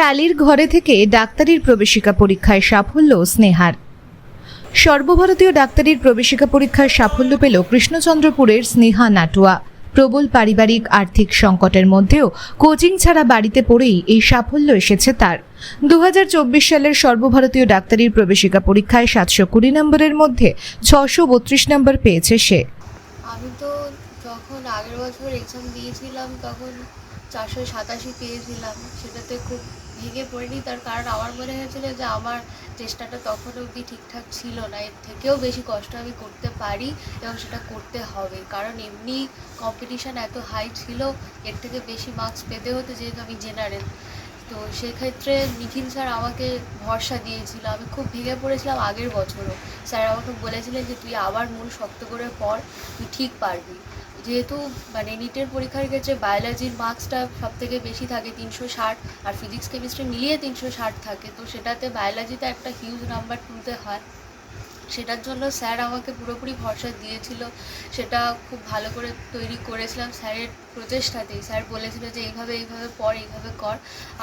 টালির ঘরে থেকে ডাক্তারির প্রবেশিকা পরীক্ষায় সাফল্য স্নেহার। সর্বভারতীয় ডাক্তারির প্রবেশিকা পরীক্ষার সাফল্য পেল কৃষ্ণচন্দ্রপুরের স্নেহা নাটুয়া। প্রবল পারিবারিক আর্থিক সংকটের মধ্যেও কোচিং ছাড়া বাড়িতে পড়েই এই সাফল্য এসেছে তার। দু হাজার চব্বিশ সালের সর্বভারতীয় ডাক্তারির প্রবেশিকা পরীক্ষায় সাতশো কুড়ি নম্বরের মধ্যে ছশো বত্রিশ নম্বর পেয়েছে সে। আমি তো যখন আগের বছর এক্সাম দিয়েছিলাম, তখন চারশো সাতাশি পেয়েছিলাম। সেটাতে খুব ভেঙে পড়িনি। তার কারণ আমার মনে হয়েছিল যে আমার চেষ্টাটা তখন অবধি ঠিকঠাক ছিল না। এর থেকেও বেশি কষ্ট আমি করতে পারি এবং সেটা করতে হবে। কারণ এমনি কম্পিটিশান এত হাই ছিল, এর থেকে বেশি মার্কস পেতে হতো যেহেতু আমি জেনারেল তো সেক্ষেত্রে নিখিল স্যার আমাকে ভরসা দিয়েছিল। আমি খুব ভেঙে পড়েছিলাম আগের বছরও। স্যার আমাকে বলেছিলেন যে, তুই আবার মূল শক্ত করে পড় তুই ঠিক পারবি। যেহেতু মানে নিটের পরীক্ষার ক্ষেত্রে বায়োলজির মার্কসটা সব থেকে বেশি থাকে তিনশো ষাট, আর ফিজিক্স কেমিস্ট্রি মিলিয়ে তিনশো ষাট থাকে। তো সেটাতে বায়োলজিতে একটা হিউজ নাম্বার তুলতে হয়। সেটার জন্য স্যার আমাকে পুরোপুরি ভরসা দিয়েছিল। সেটা খুব ভালো করে তৈরি করেছিলাম স্যারের প্রচেষ্টাতেই। স্যার বলেছিল যে এইভাবে এইভাবে পড় এইভাবে কর।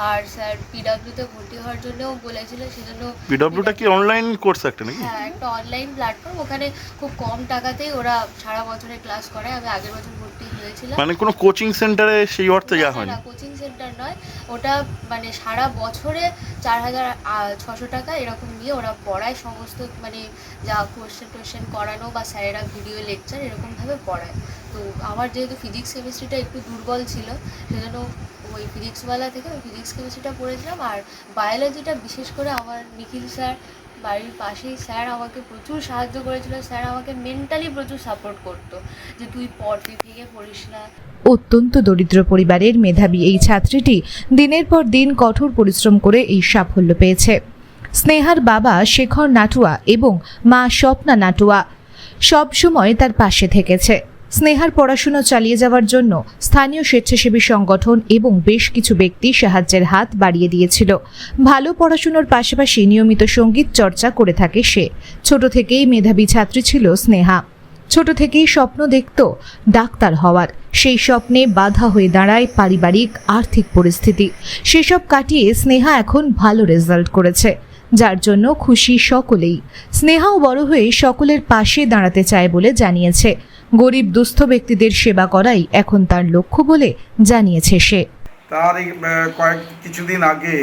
আর স্যার পিডাব্লিউতে ভর্তি হওয়ার জন্যও বলেছিল সেজন্য পিডব্লিউটা কি অনলাইন কোর্স একটা নাকি? হ্যাঁ একটা অনলাইন প্ল্যাটফর্ম ওখানে খুব কম টাকাতেই ওরা সারা বছরের ক্লাস করায়। আমি আগের বছর ভর্তি হয়েছিলাম। মানে কোনো কোচিং সেন্টারে সেই অর্থে যাওয়া হয়নি? কোচিং সেন্টার নয়। ওটা মানে সারা বছরে চার হাজার ছশো টাকা এরকম নিয়ে ওরা পড়ায়। সমস্ত মানে যা কোয়েশ্চেন টোয়েশ্চেন করানো বা স্যারেরা ভিডিও লেকচার এরকমভাবে পড়ায়। তো আমার যেহেতু ফিজিক্স কেমিস্ট্রিটা একটু দুর্বল ছিল, সেজন্য ওই ফিজিক্সওয়ালা থেকে ওই ফিজিক্স কেমিস্ট্রিটা পড়েছিলাম। আর বায়োলজিটা বিশেষ করে আমার নিখিল স্যার বাড়ির পাশেই স্যার আমাকে প্রচুর সাহায্য করেছিল। স্যার আমাকে মেন্টালি প্রচুর সাপোর্ট করতো যে তুই পড়, তুই ভেঙে পড়িস না। অত্যন্ত দরিদ্র পরিবারের মেধাবী এই ছাত্রীটি দিনের পর দিন কঠোর পরিশ্রম করে এই সাফল্য পেয়েছে। স্নেহার বাবা শেখর নাটুয়া এবং মা স্বপ্না নাটুয়া সব সময় তার পাশে থেকেছে। স্নেহার পড়াশুনো চালিয়ে যাওয়ার জন্য স্থানীয় স্বেচ্ছাসেবী সংগঠন এবং বেশ কিছু ব্যক্তি সাহায্যের হাত বাড়িয়ে দিয়েছিল। ভালো পড়াশুনোর পাশাপাশি নিয়মিত সংগীত চর্চা করে থাকে সে। ছোট থেকেই মেধাবী ছাত্রী ছিল স্নেহা। ছোট থেকেই স্বপ্ন দেখত ডাক্তার হওয়ার। সেই স্বপ্নে বাধা হয়ে দাঁড়ায় পারিবারিক আর্থিক পরিস্থিতি। সেসব কাটিয়ে স্নেহা এখন ভালো রেজাল্ট করেছে, যার জন্য খুশি সকলেই। স্নেহাও বড় হয়ে সকলের পাশে দাঁড়াতে চায় বলে জানিয়েছে। গরিব দুস্থ ব্যক্তিদের সেবা করাই এখন তার লক্ষ্য বলে জানিয়েছে সে। তার কয়েক, কিছুদিন আগে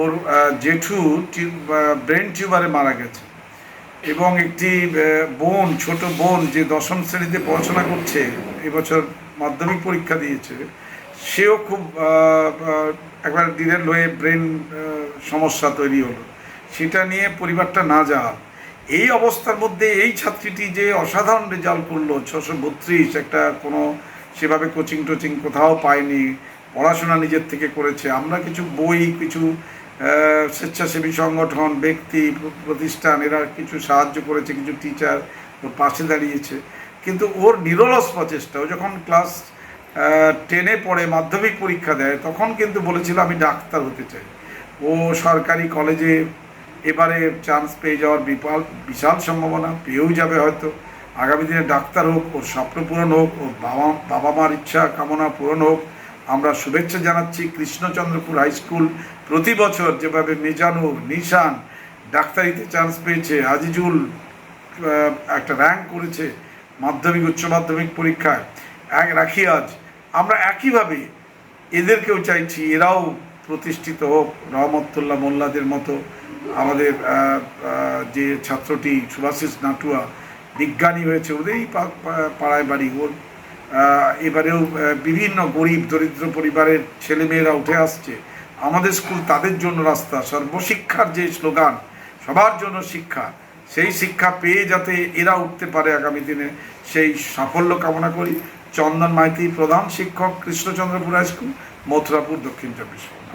ওর জেঠু ব্রেন টিউবারে মারা গেছে। এবং একটি বোন, ছোট বোন যে দশম শ্রেণীতে পড়াশোনা করছে, এবছর মাধ্যমিক পরীক্ষা দিয়েছে, সেও খুব একবার দিনের হয়ে ব্রেন সমস্যা তৈরি হলো। সেটা নিয়ে পরিবারটা না যাওয়া এই অবস্থার মধ্যে এই ছাত্রীটি যে অসাধারণ রেজাল্ট করল, ছশো বত্রিশ, একটা কোনো সেভাবে কোচিং টোচিং কোথাও পায়নি, পড়াশোনা নিজের থেকে করেছে। আমরা কিছু বই, কিছু স্বেচ্ছাসেবী সংগঠন, ব্যক্তি, প্রতিষ্ঠান, এরা কিছু সাহায্য করেছে, কিছু টিচার ওর পাশে দাঁড়িয়েছে। কিন্তু ওর নিরলস প্রচেষ্টা, ও যখন ক্লাস টেনে পড়ে, মাধ্যমিক পরীক্ষা দেয়, তখন কিন্তু বলেছিল, আমি ডাক্তার হতে চাই। ও সরকারি কলেজে এবারে চান্স পেয়ে যাওয়ার বিপাল, বিশাল সম্ভাবনা, পেয়েও যাবে হয়তো। আগামী দিনে ডাক্তার হোক, ওর স্বপ্ন পূরণ হোক, ওর বাবা বাবা মার ইচ্ছা কামনা পূরণ হোক, আমরা শুভেচ্ছা জানাচ্ছি কৃষ্ণচন্দ্রপুর হাই স্কুল প্রতি বছর যেভাবে মেজানুর নিশান ডাক্তারিতে চান্স পেয়েছে, আজিজুল একটা র্যাঙ্ক করেছে মাধ্যমিক, উচ্চ মাধ্যমিক পরীক্ষায়। এক রাখি আজ। আমরা একইভাবে এদেরকেও চাইছি, এরাও প্রতিষ্ঠিত হোক, রহমতুল্লাহ মোল্লাদের মতো আমাদের যে ছাত্রটি সুভাষিস নাটুয়া বিজ্ঞানী হয়েছে, ওদেরই পাড়ায় বাড়ি। ওর এবারেও বিভিন্ন গরিব দরিদ্র পরিবারের ছেলেমেয়েরা উঠে আসছে। আমাদের স্কুল তাদের জন্য রাস্তা। সর্বশিক্ষার যে স্লোগান, সবার জন্য শিক্ষা। সেই শিক্ষা পেয়ে যাতে এরা উঠতে পারে আগামী দিনে, সেই সাফল্য কামনা করি। চন্দন মাইতি প্রধান শিক্ষক কৃষ্ণচন্দ্রপুর হাই স্কুল, মথুরাপুর দক্ষিণ চব্বিশ পরগনা।